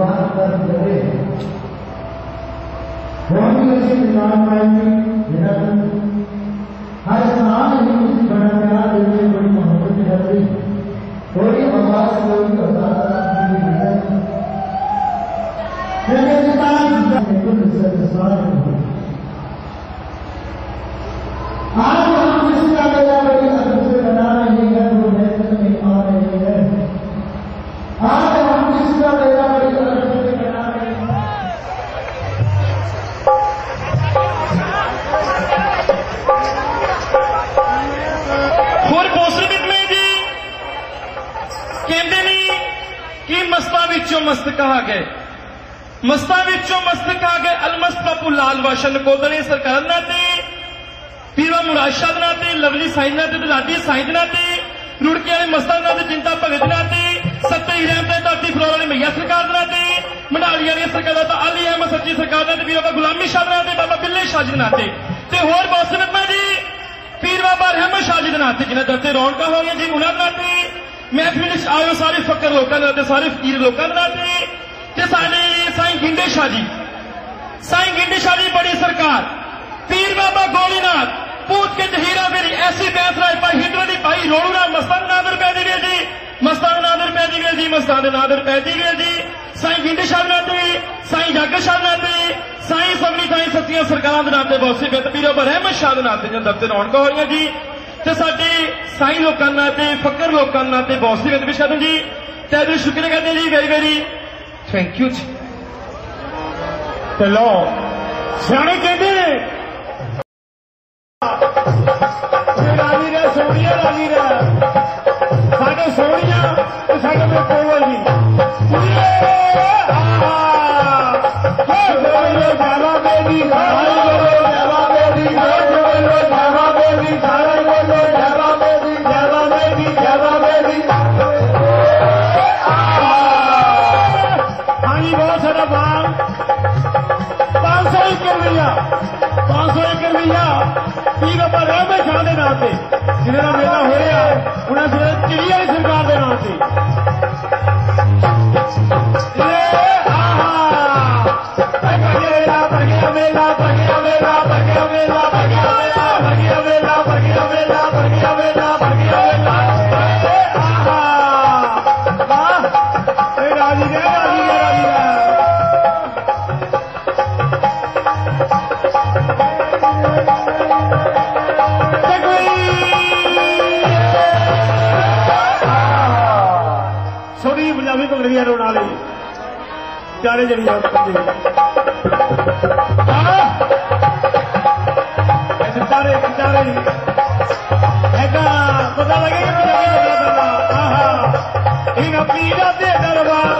بات پر ڈرے ہیں کون نام پائیں گے میرا دن ہر نام ہی اس بڑا پیار دینے بڑی محبت کرتے ہیں کوئی آواز کوئی ہوتا میرے پاس سارے مست مستک آ کے دلادی منالی والی علی احمد سرجی بابا گلامی شاہ دناتی داتی ہوتا پیر بابا رحمت شاہ جی ناتے جنہیں درد رونک ہو گیا جی محفوظ آئے سارے فکر فکیر شاہ جیڈ شاہ جی بڑی پیر بابا گیا جی۔, جی،, جی سائیں گیا شاہ سونی سائی ناتے بہت سی گند پیڑ رحمت شاہتے ہیں جن کا ہوئی جی ساتھی سائیں لوگ فکر لوگ کرنا تے بہت سی گندویشن جی۔ شکریہ کرتے جی گیری Thank you. The Lord. کر دیا پانچ سو ایک مہیا پیٹ اپن میں شاہ کے نام سے جنہیں میلہ ہوا انہیں سر چلی آئی سرکار در سے ਅੰਗਰੇਜ਼ਾਂ ਨਾਲ ਹੀ ਜਾਣੇ ਜਿਹੜੀ ਗੱਲ ਕਰਦੇ ਹਾਂ ਹੈਗਾ ਪਤਾ ਲੱਗੇ ਕਿ ਪਤਾ ਆਹਾ ਇਹਨਾਂ ਪੀੜਾ ਦੇ ਦਰਬਾਰ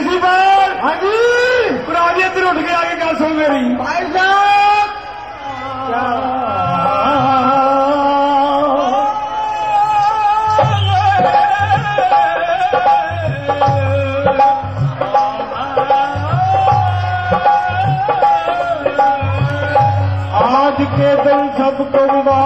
उठे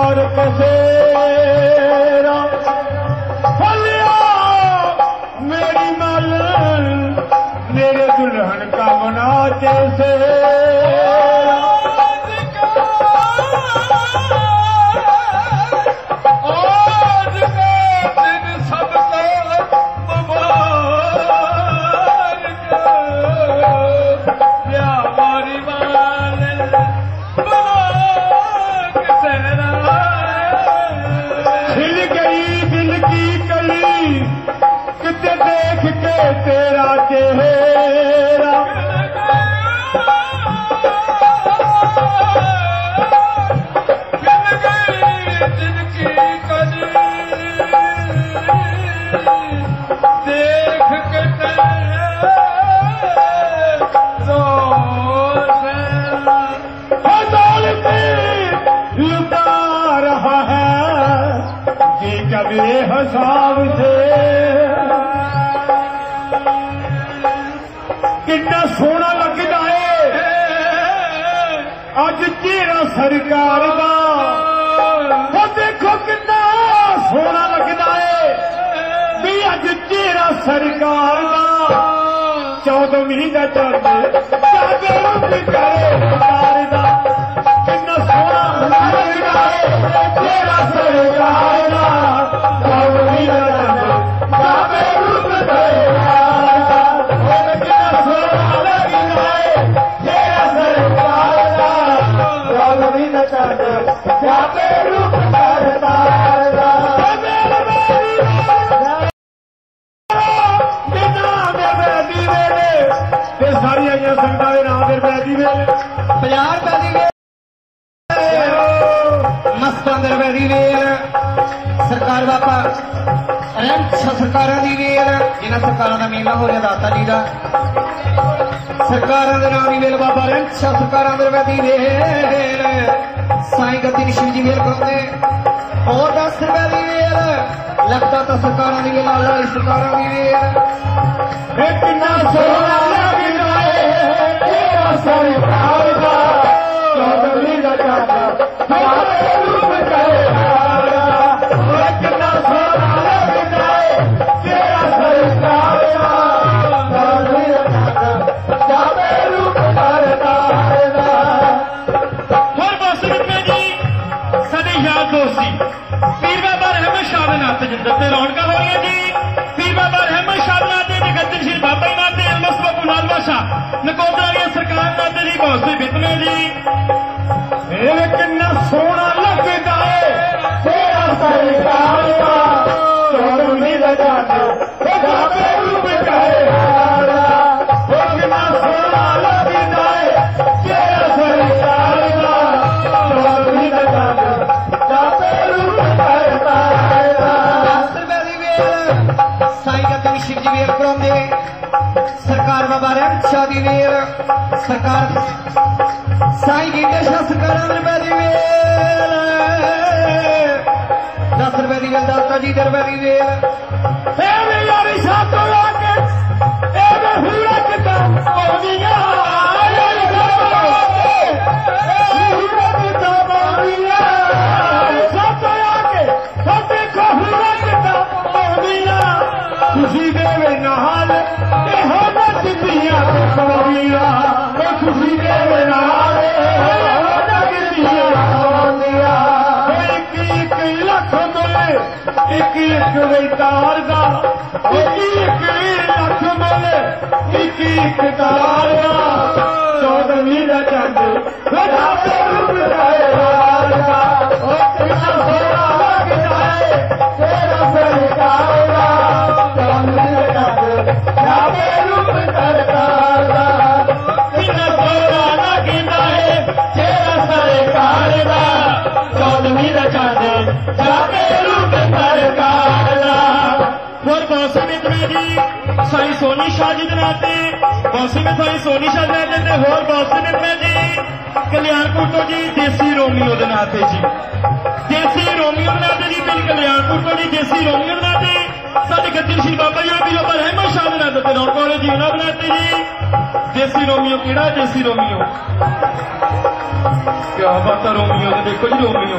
आगे सभु व्यापारी वग़ैरह हिल कई बिल की कई किथे देख के ते حساب سے کنا سونا لگتا ہے اج سرکار لگاجار وہ دیکھو کنا سونا لگتا ہے بھی اج اجرا سرکار کا چودہ لگتا ہے سائیں گتی جیل لگتا सॼी मोसी बीत में कंदा लखारे مبارک شادی سکار سائی روپے دی روپئے دس روپے کی گل دس پچی روپے دی اے اے میں یاری شاہ تو ہورا کتا नारे सिया में रखी वेारी न بابا جی لوگ رحم شاہ دیتے روک جیونا بنا جی دیسی رومیو کہڑا دیسی رومیو کیا رومیو رومیو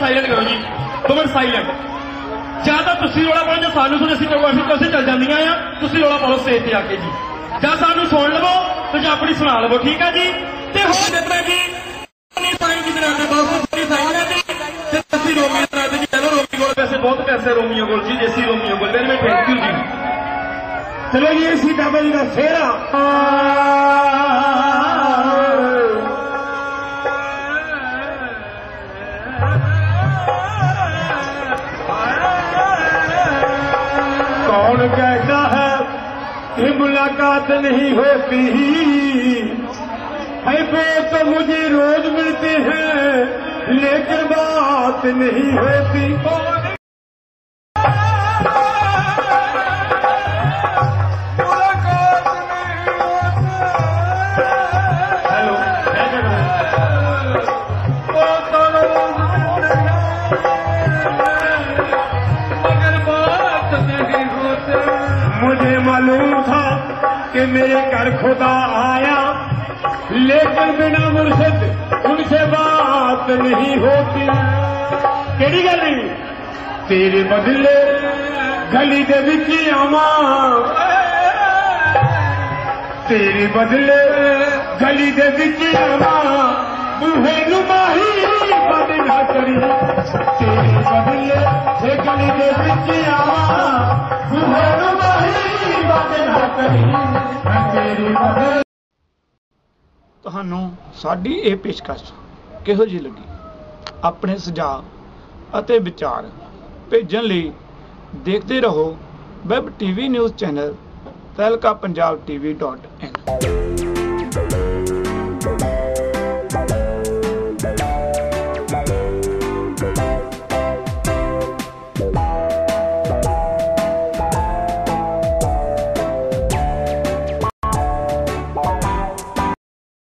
سائلنٹ کرو جی تمہیں سائلنٹ زیادہ تصویر والا ਸਾਨੂੰ ਸੁਣ ਅਸੀਂ ਕਹੋ ਅਸੀਂ ਕਿਸੇ ਚੱਲ ਜਾਂਦੀਆਂ ਆ ਤੁਸੀਂ ਰੋਲਾ ਪਾਓ ਸਟੇਜ ਤੇ ਆ ਕੇ ਜੀ ਜਾਂ ਸਾਨੂੰ ਸੁਣ ਲਵੋ ਤੇ ਆਪਣੀ ਸੁਣਾ ਲਵੋ ਠੀਕ ਹੈ ਜੀ ਤੇ ਹੋਰ ਜਿਤਨਾ ਜੀ ਨਹੀਂ ਪਾਈ ਜੀ ਦੇ ਬਹੁਤ ਸਾਰੀ ਸਾਈਂ ਹੈ ਜੀ ਤੇ ਅਸੀਂ ਰੋਮੀਆਂ ਨਾਲ ਜੀ ਚਲੋ ਰੋਮੀ ਕੋਲ ਪੈਸੇ ਬਹੁਤ ਪੈਸੇ ਰੋਮੀਆਂ ਕੋਲ ਜੀ ਦੇਸੀ ਰੋਮੀਆਂ ਕੋਲ ਬੈਨ ਮੈਂ ਥੈਂਕ ਯੂ ਜੀ ਚਲੋ ਜੀ ਅਸੀਂ ਡਬਲ ਦਾ ਫੇਰਾ ملاقات نہیں ہوتی تو مجھے روز ملتے ہیں لیکن بات نہیں ہوتی نہیں ہوتی کیڑی تیرے بدلے گلی دے تیرے بدلے گلی دے بوہے تیرے بدلے گلی دے بوہے تیرے بدلے بدل تیشکش ਕਿਹੋ ਜਿਹੀ ਲੱਗੀ ਆਪਣੇ ਸੁਝਾਅ ਅਤੇ ਵਿਚਾਰ ਭੇਜਣ ਲਈ ਦੇਖਦੇ ਰਹੋ ਵੈਬ ਟੀਵੀ ਨਿਊਜ਼ ਚੈਨਲ ਤਲਕਾ ਪੰਜਾਬ tv.in